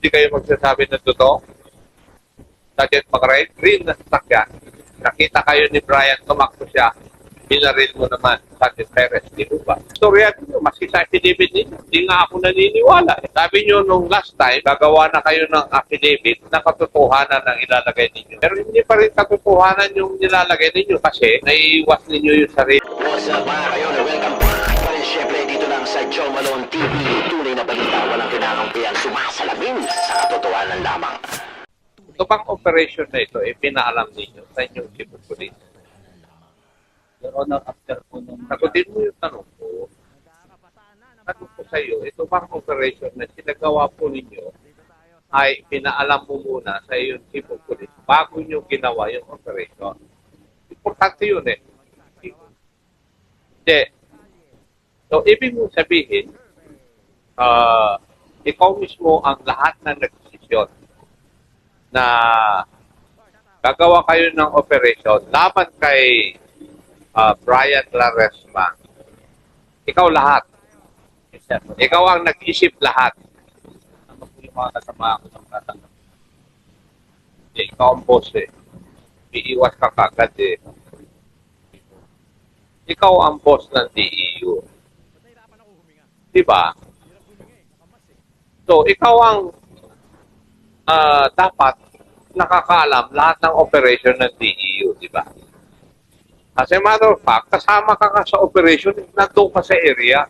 Hindi kayo magsasabi ng totoo? Sergeant McRae, green na sasakyan. Nakita kayo ni Brian, tumakbo siya. Binaril mo naman, Sergeant Perez. Di ba? Storya ninyo, maski sa affidavit ninyo. Hindi nga ako naniniwala. Sabi nyo nung last time, gagawa na kayo ng affidavit na katotohanan ng ilalagay ninyo. Pero hindi pa rin katotohanan yung nilalagay ninyo kasi naiiwas ninyo yung sarili. What's up mga kayon? Welcome back pa rin syempre dito lang sa Joe Malone TV. Walang kinakampihan, sumasalamin sa katotohanan lamang. Ito bang operation na ito, eh, pinaalam ninyo sa inyong police? Your Honor, after po nung... Sagutin mo yung tanong ko. Tanong ko sa iyo, ito bang operation na sinagawa po ninyo ay pinaalam mo muna sa iyong police bago nyo ginawa yung operation. Importante yun eh. Hindi. So, ibig mong sabihin, ah, ikaw mismo ang lahat na nagdesisyon na gagawa kayo ng operation laban kay ah, Brian Laresma. Ikaw lahat. Yes, sir. Ikaw ang nag-isip lahat. Ano po yung mga kasama ko sa katanggap? Eh, ikaw ang boss eh. Iiwas ka kagad eh. Ikaw ang boss ng DEU. Di ba? So, ikaw ang ah, dapat nakakaalam lahat ng operation ng DEU, di ba? As a matter of fact, kasama ka ka sa operation, nandun ka sa area.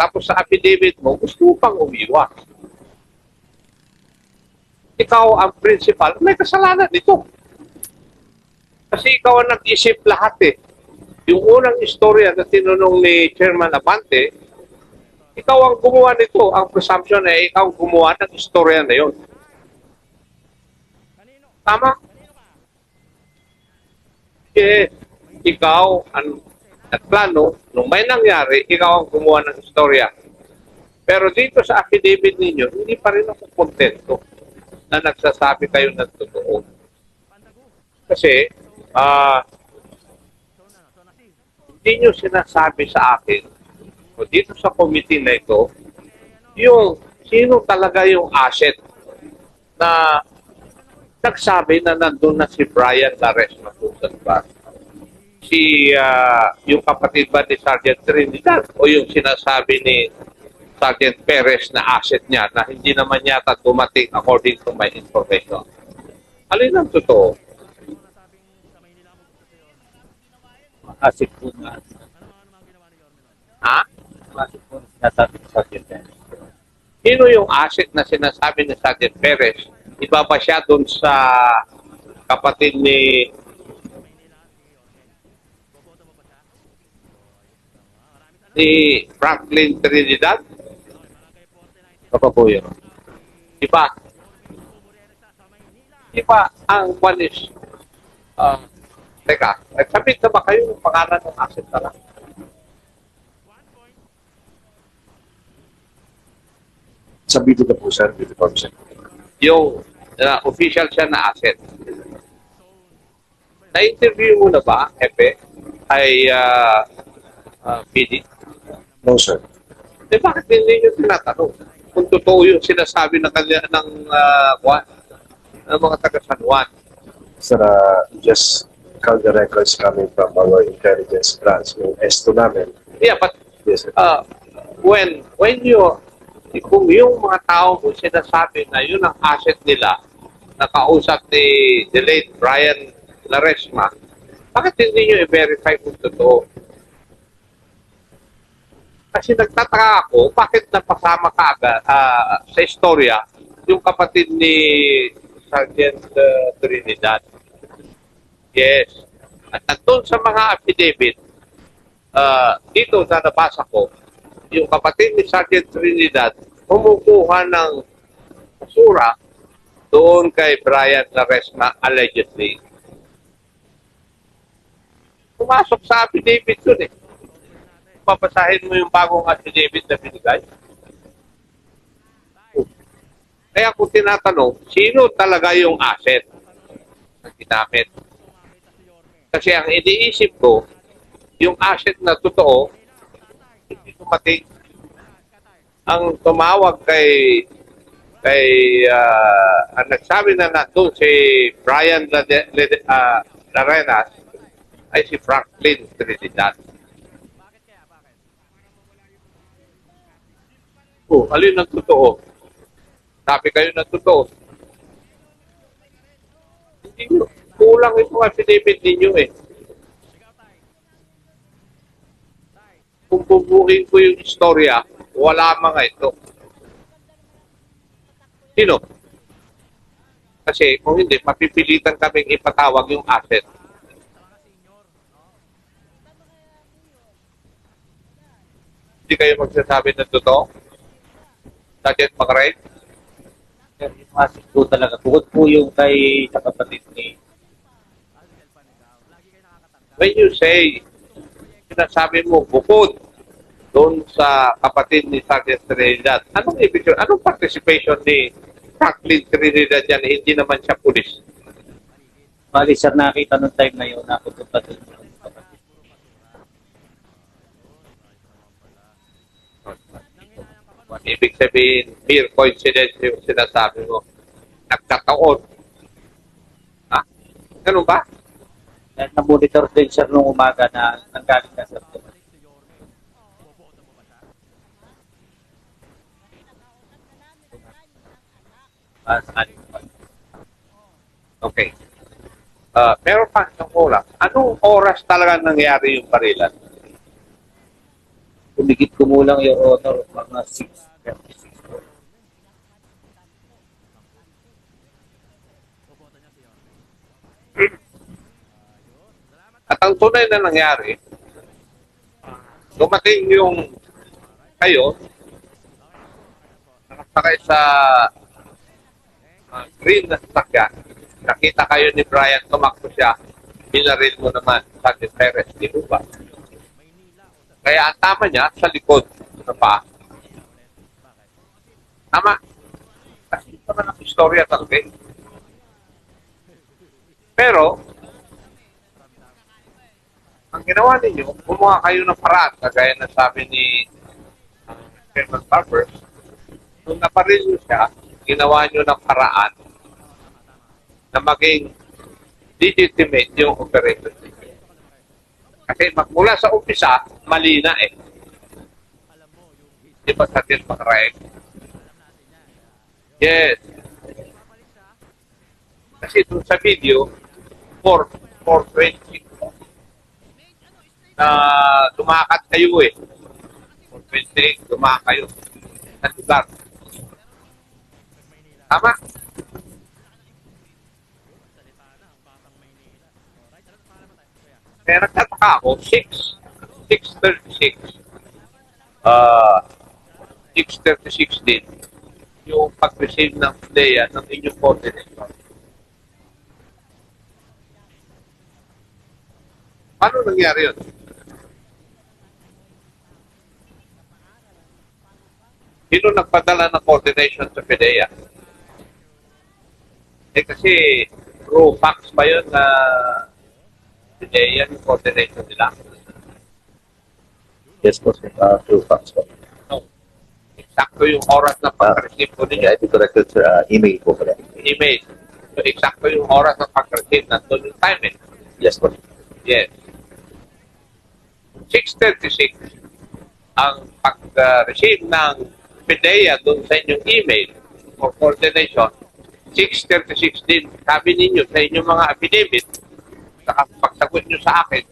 Tapos sa affidavit mo, gusto pang umiwas. Ikaw ang principal, may kasalanan nito. Kasi ikaw ang nag-isip lahat eh. Yung unang istorya na tinunong ni Chairman Abante, ikaw ang gumawa nito. Ang presumption ay ikaw ang gumawa ng istorya na yon. Tama? Eh, ikaw ang nagplano, nung may nangyari, ikaw ang gumawa ng istorya. Pero dito sa affidavit ninyo, hindi pa rin ako kontento na nagsasabi kayo ng totoo. Kasi, ah, hindi nyo sinasabi sa akin, o dito sa committee na ito, yung sino talaga yung asset na nagsabi na nandun na si Brian Lares Matusan ba? Si, ah, yung kapatid ba ni Sergeant Trinidad o yung sinasabi ni Sergeant Perez na asset niya na hindi naman yata dumating according to my information. Alin ang totoo? Asik po na. Ha? Asik po na sinasabi ko sa akin. Sino yung asset na sinasabi ni Sergeant Perez? Iba ba siya doon sa kapatid ni ni Franklin Trinidad? Papa po yun. Iba. Iba ang one uh, teka, nagsabit na ba kayo ng pangalan ng asset na? Sa video na po, sir. Video po, sir. Yung uh, official siya na asset. Na-interview mo na ba, Epe, ay uh, uh, PD? No, sir. Eh bakit hindi nyo tinatanong? Kung totoo yung sinasabi ng, kanya, ng, uh, ng mga taga San Juan. Sir, uh, just count the records coming from our intelligence branch. Yung S2 namin. Yeah, but Yes, sir. uh, when when you kung yung mga tao mo sinasabi na yun ang asset nila nakausap ni the late Brian Laresma, bakit hindi nyo i-verify kung totoo? Kasi nagtataka ako, bakit napasama ka agad ah, sa istorya yung kapatid ni Sergeant uh, Trinidad? Yes. At nandun sa mga affidavit, ah, dito na nabasa ko, yung kapatid ni Sergeant Trinidad kumukuha ng basura doon kay Brian Laresma allegedly. Pumasok sa affidavit yun eh. Papasahin mo yung bagong affidavit na binigay. Kaya kung tinatanong, sino talaga yung asset na ginamit? Kasi ang iniisip ko, yung asset na totoo, dumating. Ang tumawag kay kay ah, ang nagsabi na nandun si Brian Lade, Lade, ah, Larenas ay si Franklin Trinidad. Oh, alin ang totoo? Sabi kayo ng totoo. Hindi nyo. Kulang itong affidavit ninyo eh. Kung bubukin ko yung istorya, wala mga ito. Sino? Kasi kung hindi, mapipilitan kaming ipatawag yung asset. Hindi kayo magsasabi ng totoo? Macrae? Sir, yung asset po talaga. Bukod po yung kay sa kapatid ni When you say, sinasabi mo, bukod doon sa kapatid ni Sergeant Trinidad, anong ibig sabihin? Anong participation ni Franklin Trinidad yan? Hindi naman siya pulis. Bali, sir, nakita nung time na yun, napupunta doon. Ibig sabihin, mere coincidence yung sinasabi mo. Nagkataon. Ha? Ganun ba? Dahil na-monitor din, sir, nung umaga na nanggaling na sa Ah, saan? Okay. Uh, pero pa ng oras. Anong oras talaga nangyari yung barilan? Kumigit kumulang yung honor, mga 6.36 ang tunay na nangyari, dumating yung kayo, nakasakay sa uh, green na sasakyan, nakita kayo ni Brian, tumakbo siya, binaril mo naman sa Perez, di ba? Kaya ang tama niya sa likod na pa. Tama. Kasi ito naman ang istorya talaga. Pero, ang ginawa ninyo, gumawa kayo ng paraan, kagaya na sabi ni uh, Chairman Barber, nung naparil nyo siya, ginawa nyo ng paraan na maging legitimate yung operation ninyo. Kasi magmula sa umpisa, mali na eh. Di ba sa atin makarayag? Yes. Kasi dun sa video, 4, 420 na lumakat kayo eh. 428, lumakat kayo sa lugar. Tama? Kaya nagtataka ako, 6, 636, ah, 636 din yung pag-receive ng PDEA ng inyong coordinator. Paano nangyari yun? Sino nagpadala ng coordination sa PDEA? Eh kasi through fax ba yun na PDEA yung coordination nila? Yes po, sir. Uh, through fax po. No. Eksakto yung oras na pag-receive ko ninyo. Yeah, I think corrected, sir. Uh, email po pala. Email. So eksakto yung oras na pag-receive nandun yung time eh. Yes po. Yes. 636 ang pag-receive ng PDEA doon sa inyong email for coordination. 636 din sabi ninyo sa inyong mga affidavit sa pagsagot nyo sa akin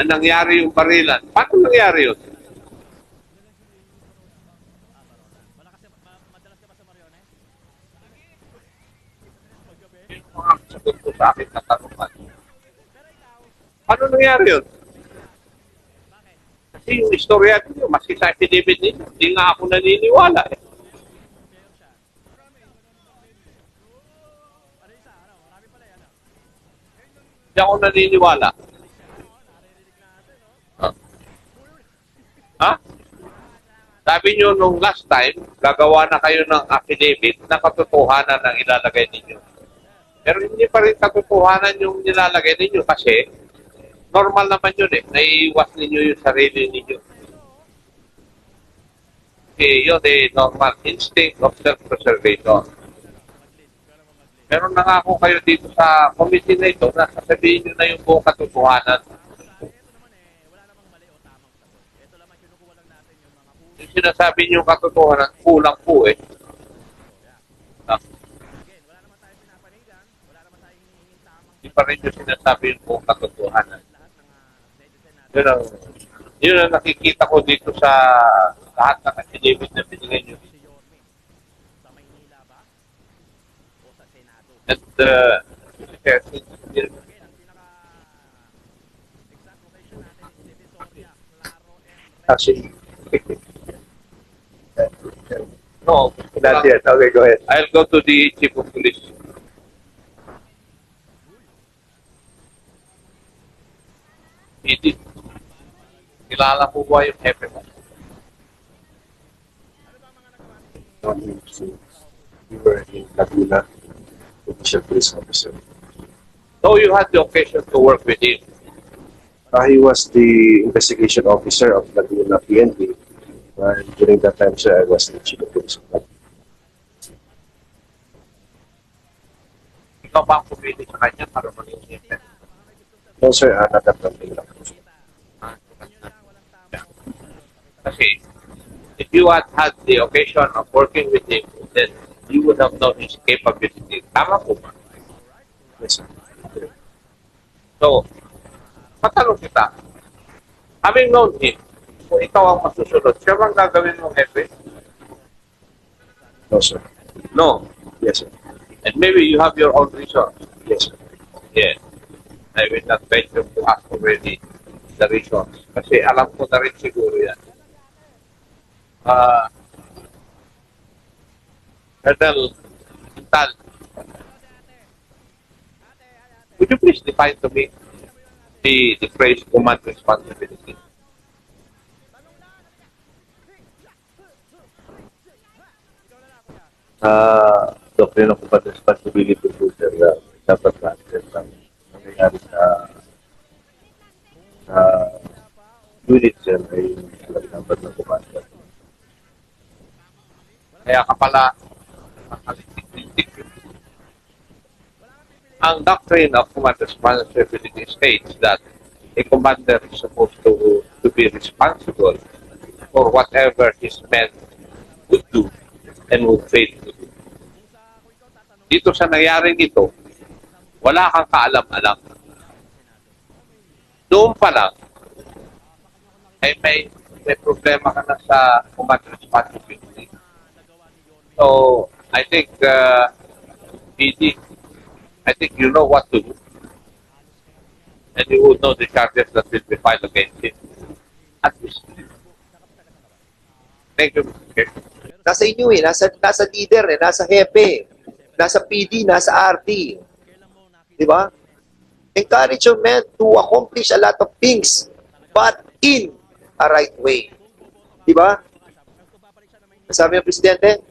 na nangyari yung barilan. Paano nangyari yun? Yung mga sagot ko sa akin na tanungan. Paano nangyari yun? Kasi yung istorya ninyo, maski sa affidavit ninyo, hindi nga ako naniniwala eh. Hindi ako naniniwala. Ha? Ha? Sabi nyo nung last time, gagawa na kayo ng affidavit na katotohanan ng ilalagay ninyo. Pero hindi pa rin katotohanan yung nilalagay ninyo kasi normal naman yun eh. Naiiwas ninyo yung sarili ninyo. eh, yun eh, normal instinct of self-preservation. Meron na nga ako kayo dito sa committee na ito na sasabihin nyo na yung buong katotohanan. Yung sinasabi nyo katotohanan, kulang po eh. Ah. Hindi pa rin yung sinasabi yung buong. Yun ang, yun ang nakikita ko dito sa lahat ng affidavit na binigay nyo. At, uh, Actually, no, not yet. Okay, go ahead. I'll go to the chief of police. Hindi. Kilala mo ba yung hepe mo? We were in Laguna, official police officer. So you had the occasion to work with him. Uh, he was the investigation officer of Laguna PNP. Uh, during that time, sir, I was the chief of police. of. Ikaw ba ang pumili sa kanya para maging? No, sir, that time. lang. Kasi if you had had the occasion of working with him, then you would have known his capability. Tama po ba? Yes, sir. So, patanong kita, having known him, kung ikaw ang masusunod, siya bang gagawin mong hepe? No, sir. No. Yes, sir. And maybe you have your own reason. Yes, sir. Yes. I will not venture to ask already the reasons. Kasi alam ko na rin siguro yan. Ah, Colonel Tal, would you please define to me the, the phrase command responsibility? Ah, doctrine of command responsibility po sir, uh, dapat natin ang nangyayari sa sa unit sir ay dapat ng commander. Kaya ka pala nakalitik-litik. Ang doctrine of command responsibility states that a commander is supposed to, to be responsible for whatever his men would do and would fail to do. Dito sa nangyaring ito, wala kang kaalam-alam. Doon pa lang, ay may, may problema ka na sa command responsibility. So, I think, uh, I think you know what to do. And you would know the charges that will be filed against him. At least. Thank you, Mr. Chair. Nasa inyo eh, nasa, nasa leader eh, nasa hepe, nasa PD, nasa RT. Di ba? Encourage your men to accomplish a lot of things, but in a right way. Di ba? Sabi ng Presidente,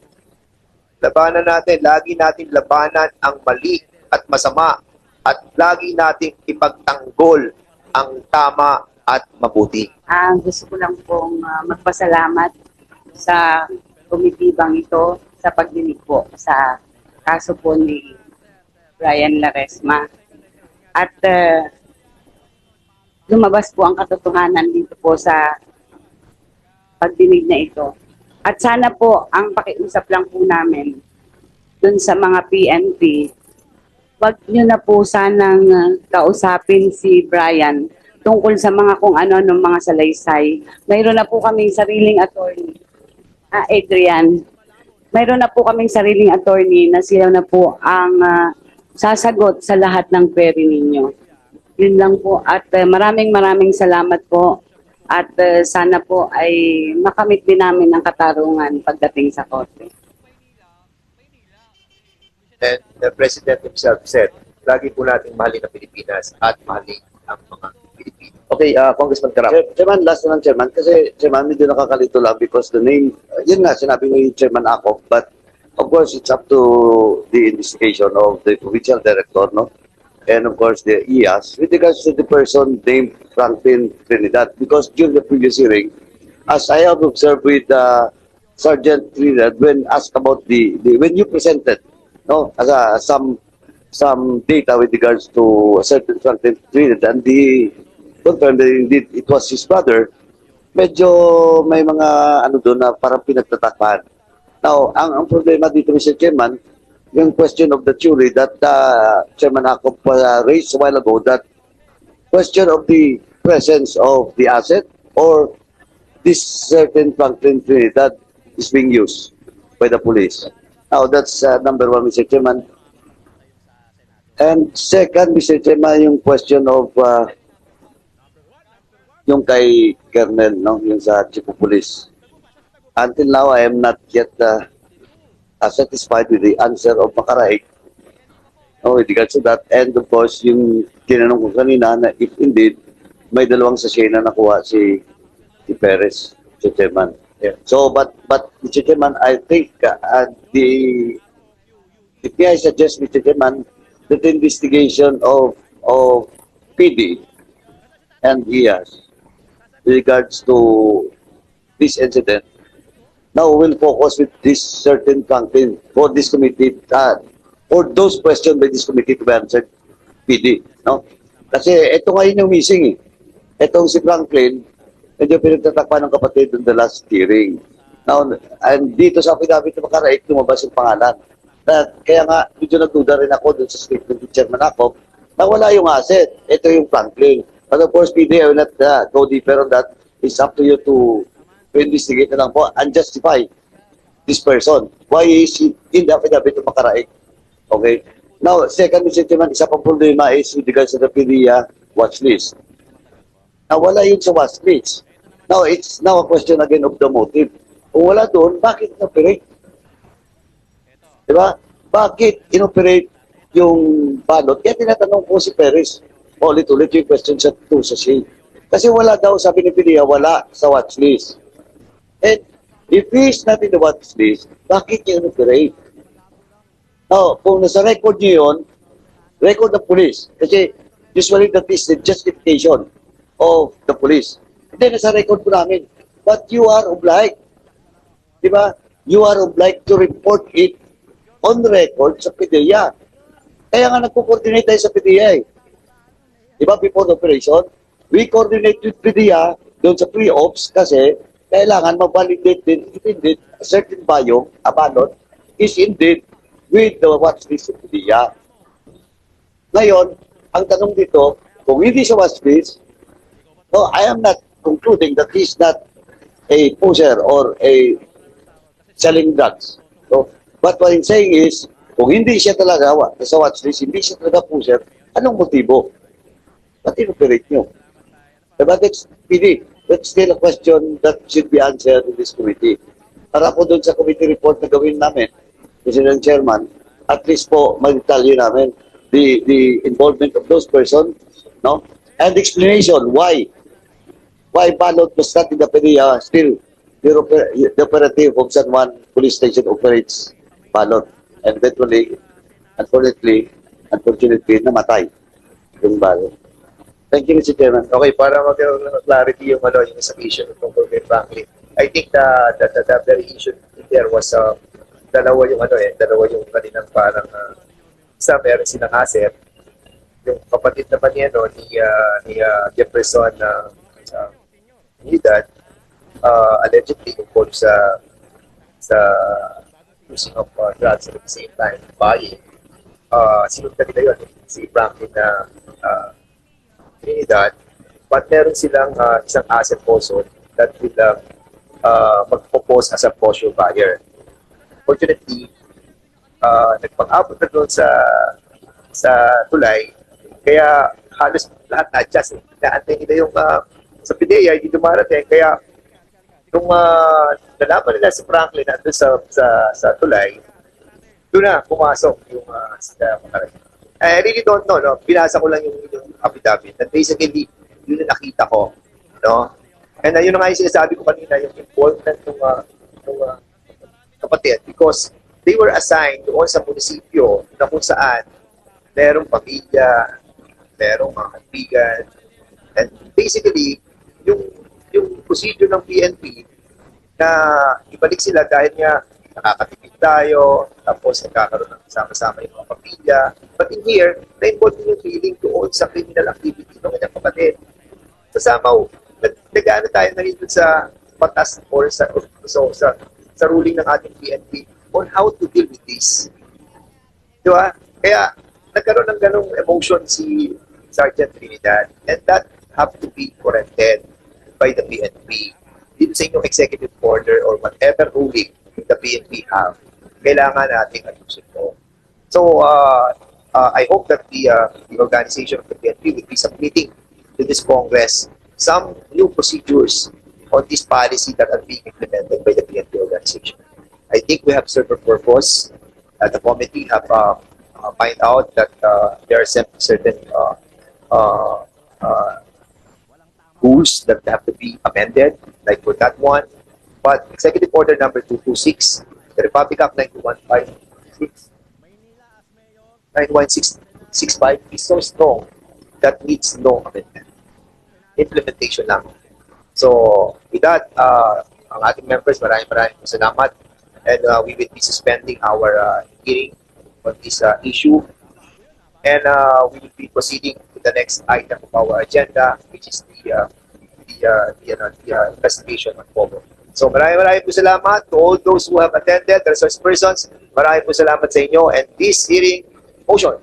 labanan natin, lagi natin labanan ang mali at masama at lagi nating ipagtanggol ang tama at mabuti. Ah, gusto ko lang pong ah, magpasalamat sa komitibang ito sa pagdinig po sa kaso po ni Brian Laresma. At ah, lumabas po ang katotohanan dito po sa pagdinig na ito. At sana po ang pakiusap lang po namin dun sa mga PNP, wag nyo na po sanang ah, kausapin si Brian tungkol sa mga kung ano ng mga salaysay. Mayroon na po kaming sariling attorney. Ah, Adrian, mayroon na po kaming sariling attorney na sila na po ang ah, sasagot sa lahat ng query ninyo. Yun lang po. At ah, maraming maraming salamat po. At ah, sana po ay makamit din namin ang katarungan pagdating sa korte. And the President himself said, lagi po natin mahalin ang Pilipinas at mahalin ang mga Pilipino. Okay, uh, Congressman Karap. Chairman, last naman, Chairman. Kasi, Chairman, medyo nakakalito lang because the name, uh, yun nga, sinabi ni Chairman ako, but of course, it's up to the investigation of the provincial director, no? And of course, the IAS, with regards to the person named Franklin Trinidad, because during the previous hearing, as I have observed with uh, Sergeant Trinidad when asked about the, the when you presented no as a, some some data with regards to certain Sergeant Trinidad and the confirmed that indeed it was his brother, medyo may mga ano doon na parang pinagtatakpan. Now, ang, ang problema dito, Mr. Chairman, yung question of the jury that uh, Chairman Akop uh, raised a while ago that question of the presence of the asset or this certain Franklin Trinidad is being used by the police. Now, that's uh, number one, Mr. Chairman. And second, Mr. Chairman, yung question of uh, yung kay Colonel, no, yung sa Chief of Police. Until now, I am not yet uh, uh, satisfied with the answer of Makaraig. No, with regards to that. And of course, yung tinanong ko kanina na if indeed may dalawang sachet na nakuha si si Perez, Mr. Chairman. Yeah. So, but, but, Mr. Chairman, I think uh, the, if I suggest, Mr. Chairman, that the investigation of, of PD and IAS with regards to this incident, now we'll focus with this certain Franklin for this committee, uh, for those questioned by this committee to be answered, PD, no? Kasi ito ngayon yung missing eh. Itong si Franklin, medyo pinagtatakpan ng kapatid in the last hearing. Now, and dito sa affidavit na makaraik, lumabas yung pangalan. Na, kaya nga, medyo nagduda rin ako dun sa statement ni Chairman ako, na wala yung asset. Ito yung Franklin. But of course, PD, I will not uh, go deeper on that. It's up to you to, to investigate na lang po and justify this person. Why is he in the affidavit of makaraik? Okay? Now, second. Chairman, isa pang problema is with regards to the PDEA watch list. Now, wala yun sa watch list. Now, it's now a question again of the motive. Kung wala doon, bakit inoperate? Di ba? Bakit inoperate yung balot? Kaya tinatanong ko si Perez, ulit-ulit yung question sa 2 sa C. Kasi wala daw, sabi ni Pilia, wala sa watch list. And if he's not in the watch list, bakit niya inoperate? Now, kung nasa record niyo yun, record ng police. Kasi usually that is the justification of the police. Hindi, nasa record po namin. But you are obliged. Di ba? You are obliged to report it on record sa PDEA. Kaya nga nagko-coordinate tayo sa PDEA. eh. Di ba? Before the operation, we coordinate with PDEA doon sa pre-ops kasi kailangan ma-validate din if indeed a certain bio, a ballot, is indeed with the watch list of PDEA. Ngayon, ang tanong dito, kung hindi sa watch list, no, I am not concluding that he's not a pusher or a selling drugs. So, but what I'm saying is, kung hindi siya talaga sa watch list, hindi siya talaga pusher, anong motibo? Ba't inoperate nyo? Diba, that's PD. That's still a question that should be answered in this committee. Para po doon sa committee report na gawin namin, President Chairman, at least po mag-detalye namin the the involvement of those persons, no? And explanation why why ballot was not in the PDEA still the, oper- the operative of San Juan Police Station operates ballot. And eventually, unfortunately, unfortunately, namatay yung ballot. Thank you, Mr. Chairman. Okay, para magkaroon ng clarity yung ano, yung sa issue tungkol kay Franklin. I think the, the, the, the very issue there was uh, dalawa yung ano eh, dalawa yung kaninang parang uh, isa meron silang asset. Yung kapatid naman niya no, ni, uh, ni uh, Jefferson na uh, Unidad, uh, allegedly involved sa sa using of uh, drugs at the same time buying. Uh, sinunod nila yun, si Franklin na uh, Trinidad, but meron silang uh, isang asset also that will uh, uh, mag-propose as a posture buyer. Fortunately, uh, nagpang-abot na doon sa sa tulay, kaya halos lahat na-adjust. Eh. Naantay nila yung uh, sa PDEA, hindi dumarating. Kaya nung uh, nalaman nila si Franklin nandun sa, sa, sa tulay, doon na pumasok yung uh, mga I really don't know, no? Binasa ko lang yung, yung affidavit. And basically, yun ang nakita ko, no? And uh, yun nga yung sinasabi ko kanina, yung involvement ng, uh, ng uh, kapatid because they were assigned doon sa munisipyo na kung saan merong pamilya, merong mga kaibigan, and basically, yung yung procedure ng PNP, na ibalik sila dahil nga nakakatipid tayo, tapos nagkakaroon ng sama-sama yung mga pamilya. But in here, na-involve din yung feeling doon sa criminal activity ng kanyang kapatid. So somehow, nag nag-ano tayo na rin sa batas or sa, so, sa, sa ruling ng ating PNP on how to deal with this. Di ba? Kaya nagkaroon ng ganong emotion si Sergeant Trinidad and that have to be corrected by the PNP. Dito sa inyong executive order or whatever ruling the PNP have, kailangan nating ayusin po. So, uh, uh, I hope that the, uh, the organization of the PNP will be submitting to this Congress some new procedures on this policy that are being implemented by the PNP organization. I think we have served a purpose. The committee have uh, uh, find out that uh, there are certain uh, uh, uh, rules that have to be amended, like for that one. But Executive Order number 226, the Republic Act 9156, 91665 is so strong that needs no amendment. Implementation lang. So, with that, uh, ang ating members, maraming maraming salamat. And uh, we will be suspending our uh, hearing on this uh, issue. And uh, we will be proceeding to the next item of our agenda, which is the uh, the, uh, the, uh, the uh, investigation on Pogo. So maraming maraming po salamat to all those who have attended, the resource persons. Maraming po salamat sa inyo. And this hearing motion